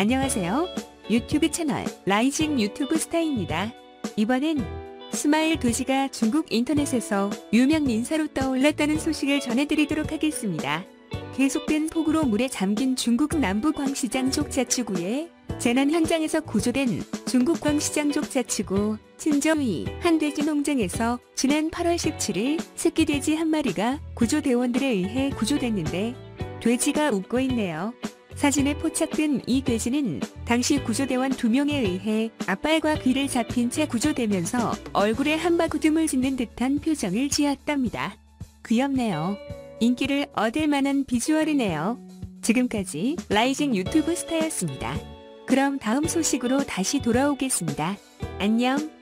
안녕하세요. 유튜브 채널 라이징 유튜브 스타입니다. 이번엔 스마일 도시가 중국 인터넷에서 유명 인사로 떠올랐다는 소식을 전해드리도록 하겠습니다. 계속된 폭우로 물에 잠긴 중국 남부 광시장 족자치구의 재난 현장에서 구조된 중국 광시장 족자치구 친저위 한 돼지 농장에서 지난 8월 17일 새끼 돼지 한 마리가 구조대원들에 의해 구조됐는데 돼지가 웃고 있네요. 사진에 포착된 이 돼지는 당시 구조대원 두 명에 의해 앞발과 귀를 잡힌 채 구조되면서 얼굴에 한바구음을 짓는 듯한 표정을 지었답니다. 귀엽네요. 인기를 얻을 만한 비주얼이네요. 지금까지 라이징 유튜브 스타였습니다. 그럼 다음 소식으로 다시 돌아오겠습니다. 안녕.